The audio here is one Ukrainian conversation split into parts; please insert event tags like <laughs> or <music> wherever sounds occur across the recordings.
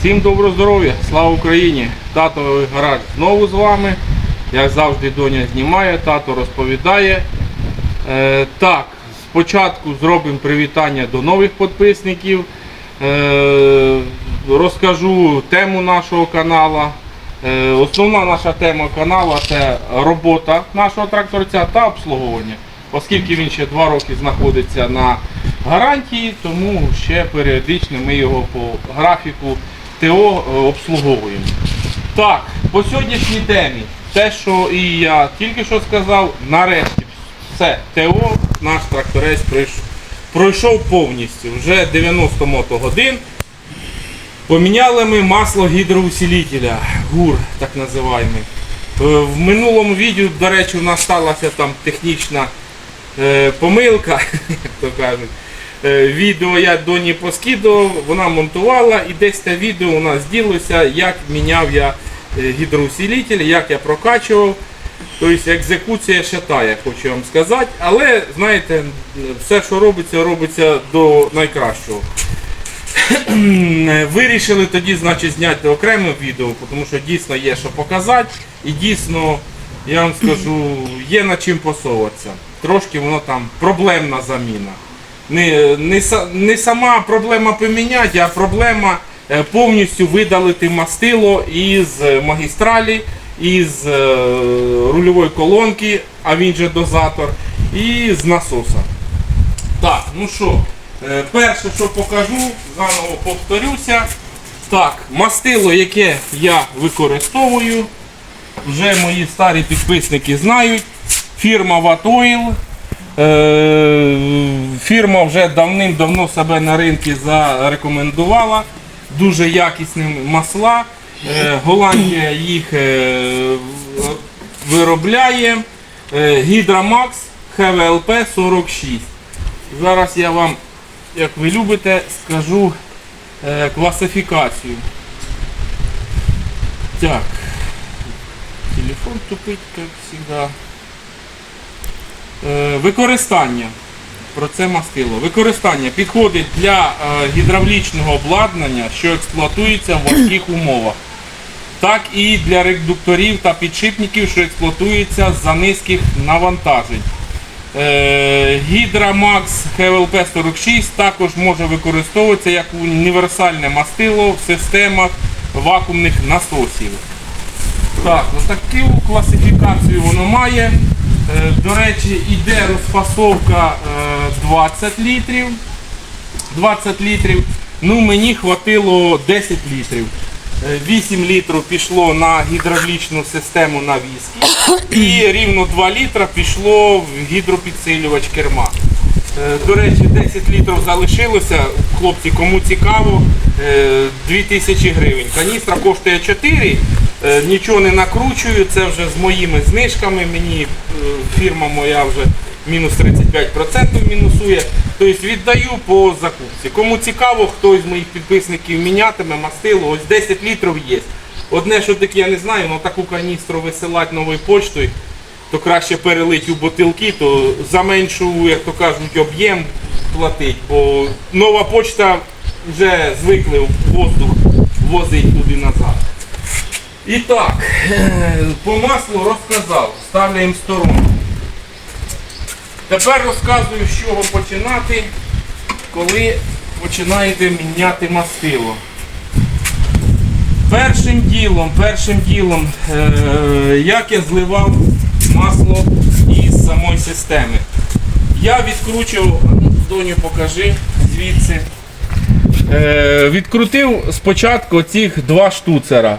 Всім доброго здоров'я, слава Україні! Татовий гараж знову з вами. Як завжди, доня знімає, тато розповідає. Е, так, спочатку зробимо привітання до нових підписників. Е, розкажу тему нашого каналу. Е, основна наша тема каналу це робота нашого тракторця та обслуговування. Оскільки він ще два роки знаходиться на гарантії, тому ще періодично ми його по графіку ТО е, обслуговуємо. Так, по сьогоднішній темі, те, що і я тільки що сказав, нарешті все, ТО наш тракторець пройшов, пройшов повністю. Вже 90 мотогодин. Поміняли ми масло гідроусилителя, ГУР, так називаємо. Е, В минулому відео, до речі, у нас сталася там технічна е, помилка, <laughs> як то кажуть. Е, Відео я доні поскидував, вона монтувала і десь те відео у нас ділося, як міняв я е, гідроусилитель, як я прокачував. Тобто екзекуція я хочу вам сказати. Але знаєте, все, що робиться, робиться до найкращого. <clears throat> Вирішили тоді значить, зняти окреме відео, тому що дійсно є що показати. І дійсно, я вам скажу, є над чим посовуватися. Трошки воно там проблемна заміна. Не, не, не сама проблема поміняти, а проблема е, повністю видалити мастило із е, магістралі, із е, рульової колонки, а він же дозатор, і з насоса. Так, ну що, перше, що покажу, заново повторюся. Так, мастило, яке я використовую, вже мої старі підписники знають. Фірма Ватойл. Е, Фірма вже давним-давно себе на ринку зарекомендувала. Дуже якісні масла. Е, Голландія їх е, виробляє. Гідромакс ХВЛП 46. Зараз я вам, як ви любите, скажу класифікацію. Так. Телефон тупить, як завжди. Е, Використання. Про це мастило. Використання підходить для е, гідравлічного обладнання, що експлуатується в важких умовах, так і для редукторів та підшипників, що експлуатуються за низьких навантажень. Е, Hydra-Max HVLP 46 також може використовуватися як універсальне мастило в системах вакуумних насосів. Так, ось таку класифікацію воно має. Е, До речі, йде розфасовка е, 20 літрів. 20 літрів. Ну, мені хватило 10 літрів. Е, 8 літрів пішло на гідравлічну систему на віскі. І рівно 2 літра пішло в гідропідсилювач керма. Е, До речі, 10 літрів залишилося. Хлопці, кому цікаво, е, 2000 гривень. Каністра коштує 4, е, нічого не накручую, це вже з моїми знижками. Мені е, фірма моя вже мінус 35% мінусує. Тобто віддаю по закупці. Кому цікаво, хто з моїх підписників мінятиме мастило, ось 10 літрів є. Одне, що таке, я не знаю, але таку каністру висилати новою почтою то краще перелить у бутилки, то за меншу, як то кажуть, об'єм платить, бо нова почта вже звикли в воздух возить туди назад. І так, <clears throat> по маслу розказав, ставляємо сторону. Тепер розказую, з чого починати, коли починаєте міняти мастило. Першим ділом, першим ділом, е, як я зливав масло із самої системи. Я відкручував, ну, доню покажи звідси. Е, відкрутив спочатку цих два штуцера.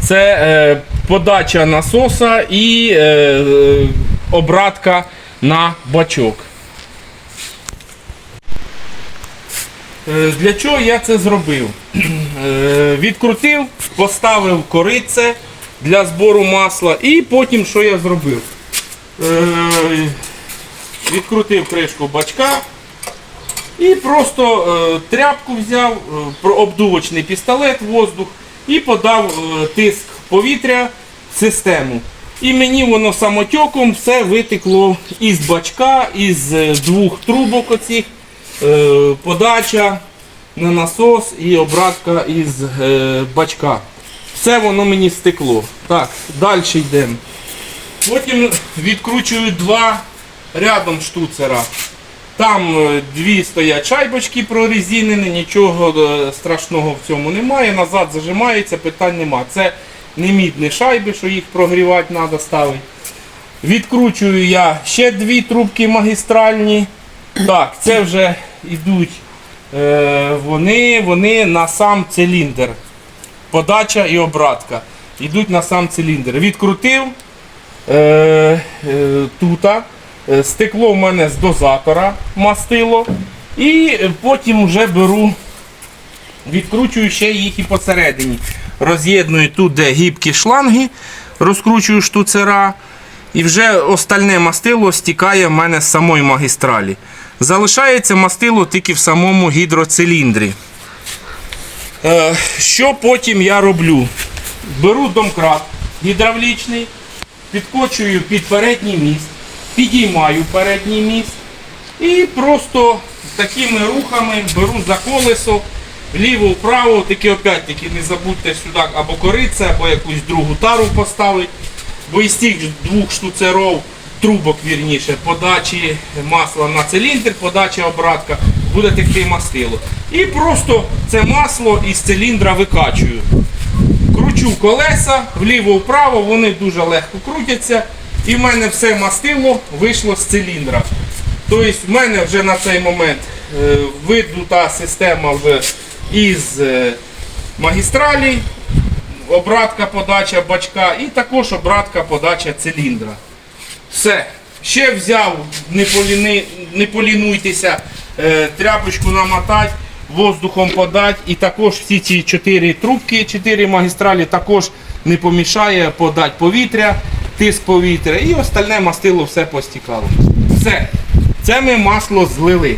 Це е, подача насоса і е, обратка на бачок. Е, Для чого я це зробив? <clears throat> Е, Відкрутив, поставив корице для збору масла і потім що я зробив? Е, Відкрутив кришку бачка і просто тряпку взяв, обдувочний пістолет, воздух і подав е, тиск повітря в систему. І мені воно самотьоком все витекло із бачка, із е, двох трубок оцих, е, подача, на насос і обратка із бачка. Все воно мені стекло. Так, далі йдемо. Потім відкручую два рядом штуцера. Там е, дві стоять шайбочки прорезинені, нічого е, страшного в цьому немає. Назад зажимається, питань нема. Це не мідні шайби, що їх прогрівати треба ставити. Відкручую я ще дві трубки магістральні. Так, це вже йдуть е, вони, вони на сам циліндр. Подача і обратка. Йдуть на сам циліндр. Відкрутив е, е, тута. Е, Стекло в мене з дозатора мастило. І потім вже беру, відкручую ще їх і посередині. Роз'єдную тут, де гібкі шланги, розкручую штуцера. І вже остальне мастило стікає в мене з самої магістралі. Залишається мастило тільки в самому гідроциліндрі. Е, що потім я роблю? Беру домкрат гідравлічний, підкочую під передній міст, підіймаю передній міст і просто такими рухами беру за колесо вліво-вправо, тільки опять-таки не забудьте сюди або кориця, або якусь другу тару поставити. Бо із тих двох штуцеров, трубок вірніше, подачі масла на циліндр, подача обратка, буде текти мастило. І просто це масло із циліндра викачую. Кручу колеса вліво-вправо, вони дуже легко крутяться. І в мене все мастило вийшло з циліндра. Тобто в мене вже на цей момент е, видута система із е, магістралі, обратка подача бачка і також обратка подача циліндра. Все. Ще взяв, не, поліни, не полінуйтеся, е, тряпочку намотати, воздухом подати. І також всі ці чотири трубки, чотири магістралі також не помішає подати повітря, тиск повітря і остальне мастило все постікало. Все. Це ми масло злили.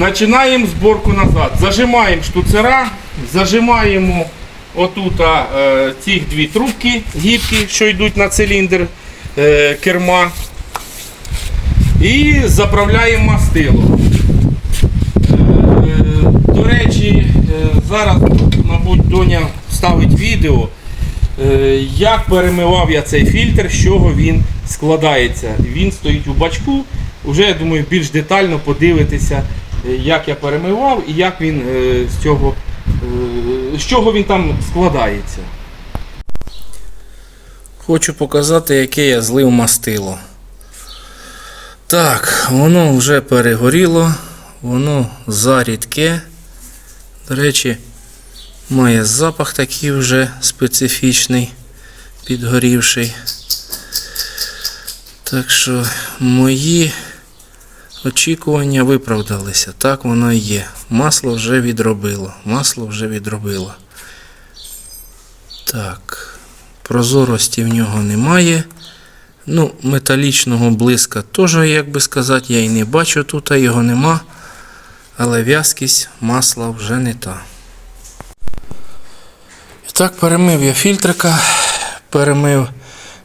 Починаємо зборку назад. Зажимаємо штуцера, зажимаємо отут е, ці дві трубки гібкі, що йдуть на циліндр е, керма. І заправляємо мастило. Е, до речі, е, зараз, мабуть, Доня ставить відео, як перемивав я цей фільтр, з чого він складається. Він стоїть у бачку. Вже, я думаю, більш детально подивитися, е, як я перемивав і як він е, з цього, е, з чого він там складається. Хочу показати, яке я злив мастило. Так, воно вже перегоріло, воно зарідке. До речі, має запах такий вже специфічний, підгорівший. Так що мої очікування виправдалися. Так воно і є. Масло вже відробило. Масло вже відробило. Так. Прозорості в нього немає. Ну, металічного блиска теж, як би сказати, я і не бачу тут, а його нема. Але в'язкість масла вже не та. Так, перемив я фільтрика, перемив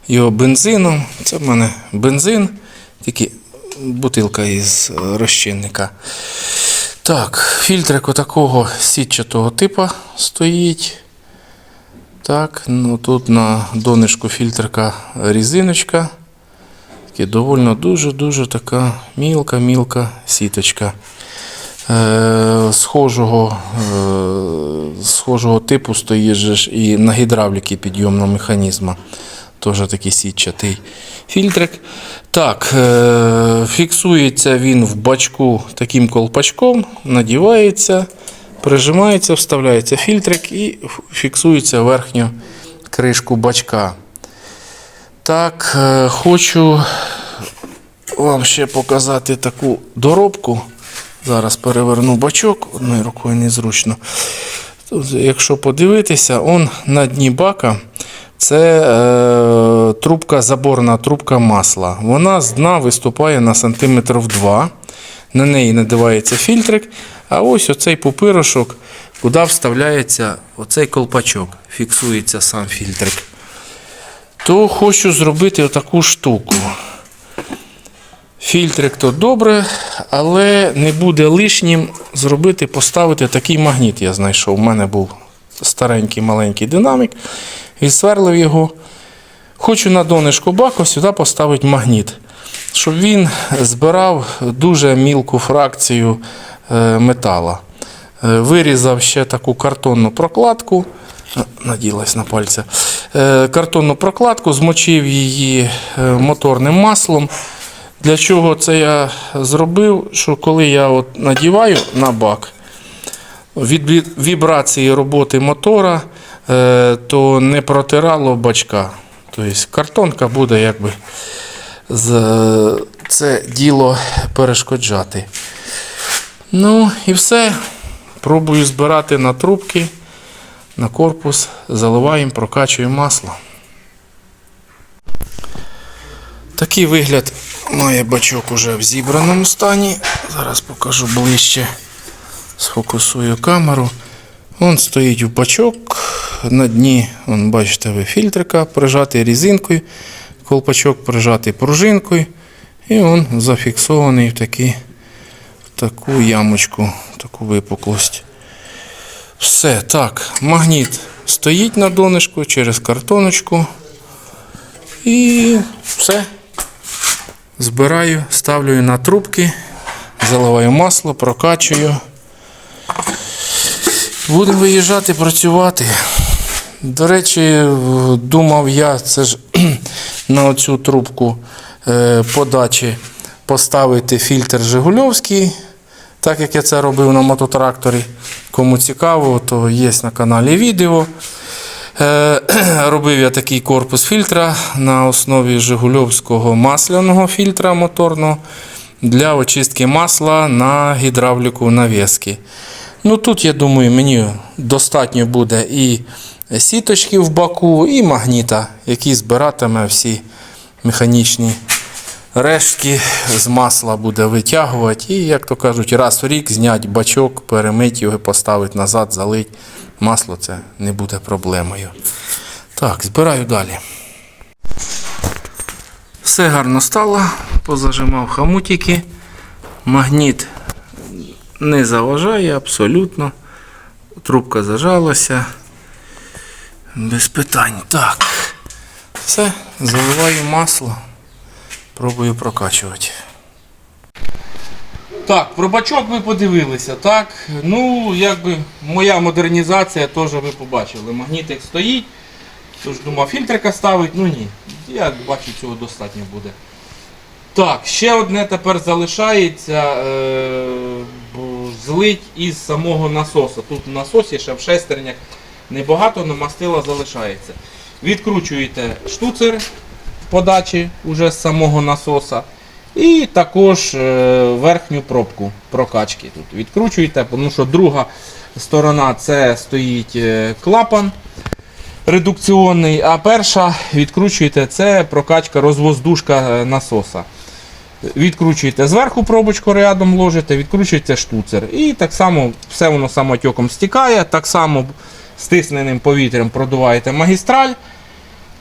його бензином. Це в мене бензин, тільки бутилка із розчинника. Так, фільтрик отакого сітчатого типу стоїть. Так, ну тут на донышку фільтрика різиночка. Довольно дуже-дуже така мілка-мілка сіточка. Е, схожого, е, схожого типу стоїть і на гідравліки підйомного механізму. Теж такий сітчатий фільтрик. Так, е, фіксується він в бачку таким колпачком, надівається, прижимається, вставляється фільтрик і фіксується верхню кришку бачка. Так, хочу вам ще показати таку доробку. Зараз переверну бачок, одною рукою незручно. Тут, якщо подивитися, он на дні бака це е, трубка, заборна трубка масла. Вона з дна виступає на сантиметрів 2. На неї надивається фільтрик. А ось оцей пупирошок, куди вставляється оцей колпачок. Фіксується сам фільтрик. То хочу зробити отаку штуку. Фільтрик то добре, але не буде лишнім зробити, поставити такий магніт. Я знайшов. У мене був старенький маленький динамік. Відсверлив його. Хочу на донишку баку сюди поставити магніт, щоб він збирав дуже мілку фракцію е, метала. Е, Вирізав ще таку картонну прокладку. Е, Наділась на пальця. Картонну прокладку, змочив її моторним маслом. Для чого це я зробив? Що коли я от надіваю на бак, від вібрації роботи мотора, е, то не протирало бачка. Тобто картонка буде якби це діло перешкоджати. Ну і все. Пробую збирати на трубки, на корпус, заливаємо, прокачуємо масло. Такий вигляд має бачок уже в зібраному стані. Зараз покажу ближче. Сфокусую камеру. Вон стоїть в бачок. На дні, вон, бачите, ви фільтрика прижатий резинкою, колпачок прижатий пружинкою. І він зафіксований в, такі, в таку ямочку, таку випуклость. Все, так, магніт стоїть на донышку через картоночку. І все. Збираю, ставлю на трубки, заливаю масло, прокачую. Будемо виїжджати працювати. До речі, думав я це ж <clears throat> на оцю трубку е, подачі поставити фільтр Жигульовський, так як я це робив на мототракторі. Кому цікаво, то є на каналі відео. Е, <clears throat> Робив я такий корпус фільтра на основі Жигульовського масляного фільтра моторного для очистки масла на гідравліку навіски. Ну тут, я думаю, мені достатньо буде і сіточки в баку, і магніта, який збиратиме всі механічні рештки з масла буде витягувати. І, як то кажуть, раз в рік зняти бачок, перемити його, поставити назад, залити масло, це не буде проблемою. Так, збираю далі. Все гарно стало, позажимав хамутики. Магніт не заважає абсолютно. Трубка зажалася. Без питань. Так. Все, заливаю масло. Пробую прокачувати. Так, про бачок ви подивилися, так? Ну, якби моя модернізація теж ви побачили. Магнітик стоїть. Тож думав, фільтрика ставить, ну ні. Я бачу, цього достатньо буде. Так, ще одне тепер залишається е, злить із самого насоса. Тут в насосі ще в шестернях небагато, але мастила залишається. Відкручуєте штуцер подачі уже з самого насоса. І також е, верхню пробку прокачки тут відкручуєте, тому що друга сторона це стоїть е, клапан редукціонний, а перша відкручуєте це прокачка розвоздушка е, насоса. Відкручуєте зверху пробочку рядом ложите, відкручуєте штуцер. І так само все воно самотьоком стікає, так само стисненим повітрям продуваєте магістраль.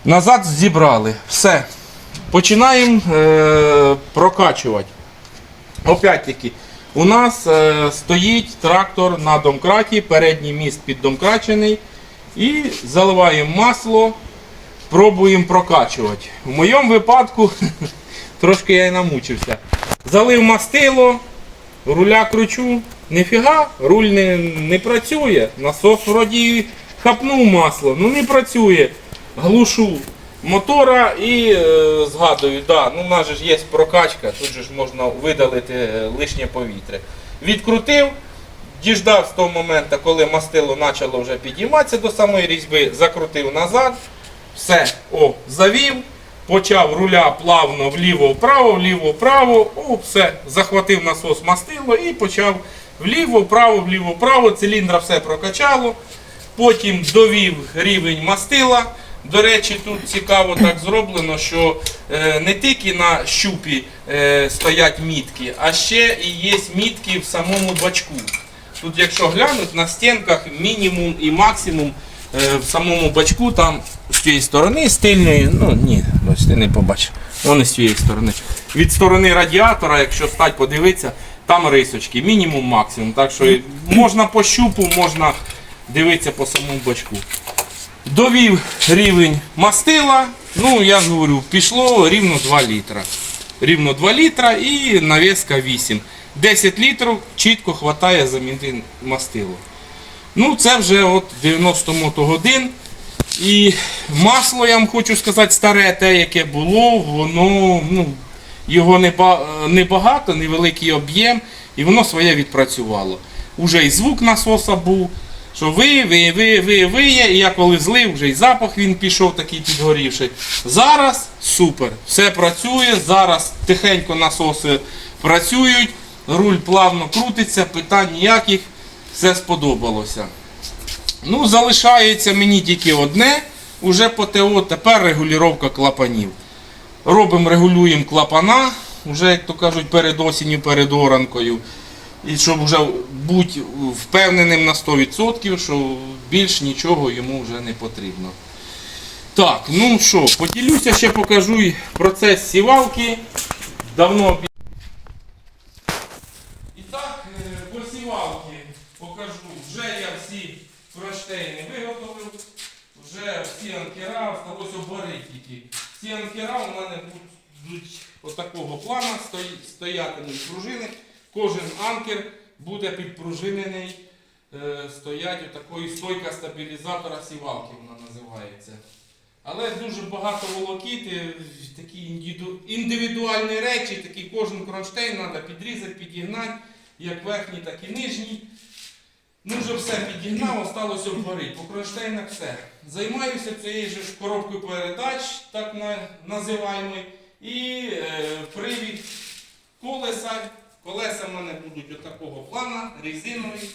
Назад зібрали. Все. Починаємо е, прокачувати. Опять-таки, у нас е, стоїть трактор на домкраті, передній міст піддомкрачений. І заливаємо масло, пробуємо прокачувати. В моєму випадку <laughs> трошки я і намучився. Залив мастило, руля кручу, ніфіга, руль не, не працює. Насос вроді хапнув масло, ну не працює. Глушу мотора і е, згадую, да, ну в нас ж є прокачка, тут же ж можна видалити е, лишнє повітря. Відкрутив, діждав з того моменту, коли мастило почало вже підійматися до самої різьби, закрутив назад, все, о, завів, почав руля плавно вліво-вправо, вліво-вправо, о, все, захватив насос мастило і почав вліво-вправо, вліво-вправо, циліндра все прокачало. Потім довів рівень мастила. До речі, тут цікаво так зроблено, що е, не тільки на щупі е, стоять мітки, а ще і є мітки в самому бачку. Тут, якщо глянуть, на стінках мінімум і максимум е, в самому бачку, там з цієї сторони, з тильної, ну ні, ось ти не побачиш. Вони з цієї сторони. Від сторони радіатора, якщо стать подивитися, там рисочки, мінімум максимум. Так що можна по щупу, можна дивитися по самому бачку. Довів рівень мастила. Ну, я ж говорю, пішло рівно 2 літра. Рівно 2 літра і навіска 8. 10 літрів чітко вистачає замінити мастило. Ну, це вже от 90 мотогодин. І масло, я вам хочу сказати, старе, те, яке було, воно ну, його неба- небагато, невеликий об'єм, і воно своє відпрацювало. Уже і звук насоса був, що ви, ви, ви, ви, виє, і я коли злив, вже і запах він пішов такий підгорівший. Зараз супер, все працює, зараз тихенько насоси працюють, руль плавно крутиться, питань ніяких, все сподобалося. Ну, залишається мені тільки одне, уже по ТО, тепер регулювання клапанів. Робимо, регулюємо клапана, вже, як то кажуть, перед осінню, перед оранкою. І щоб вже бути впевненим на 100%, що більш нічого йому вже не потрібно. Так, ну що, поділюся, ще покажу процес сівалки. Давно і так, е, по сівалки покажу. Вже я всі кронштейни виготовив, вже всі анкера, сталося обварити тільки. Ці анкера у мене будуть отакого плана, стоятимуть пружини. Кожен анкер буде підпружинений, е, стоять отакої стойка стабілізатора сівалки, вона називається. Але дуже багато волокіти, такі індивідуальні речі, такі кожен кронштейн треба підрізати, підігнати, як верхній, так і нижній. Ну, вже все підігнав, осталося обварити. По кронштейнах все. Займаюся цією ж коробкою передач, так називаємо, і е, привід колеса. Колеса в мене будуть отакого плана, резинові.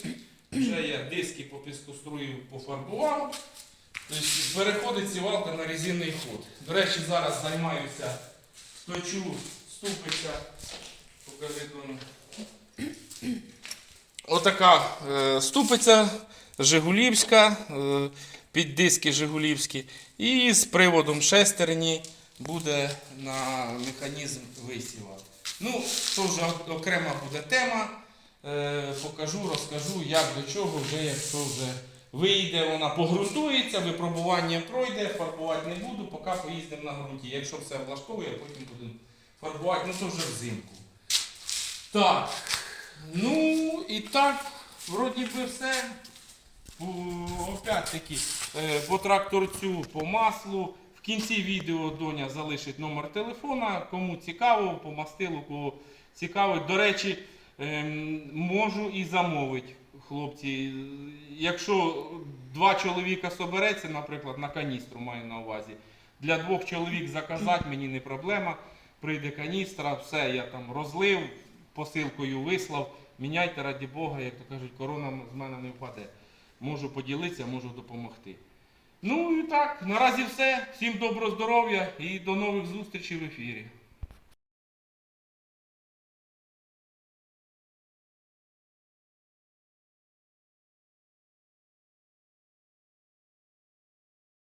Вже я диски по піскострую пофарбував. Тобто переходить сівалка на резинний ход. До речі, зараз займаюся, точу, ступиця. Покажи Дону. Отака е, ступиця Жигулівська, е, під диски Жигулівські. І з приводом шестерні буде на механізм висіва. Ну, то вже окрема буде тема. Е, покажу, розкажу, як до чого, вже якщо вже вийде, вона погрунтується, випробування пройде, фарбувати не буду, поки поїздимо на ґрунті. Якщо все влаштовує, потім будемо фарбувати, ну то вже взимку. Так. Ну і так, вроді би все. Опять-таки, е, по тракторцю, по маслу. В кінці відео Доня залишить номер телефона. Кому цікаво, по мастилу, кого цікавить. До речі, ем, можу і замовити, хлопці. Якщо два чоловіка собереться, наприклад, на каністру маю на увазі. Для двох чоловік заказати мені не проблема. Прийде каністра, все, я там розлив, посилкою вислав. Міняйте, раді Бога, як то кажуть, корона з мене не впаде. Можу поділитися, можу допомогти. Ну і так, наразі все. Всім доброго здоров'я і до нових зустрічей в ефірі.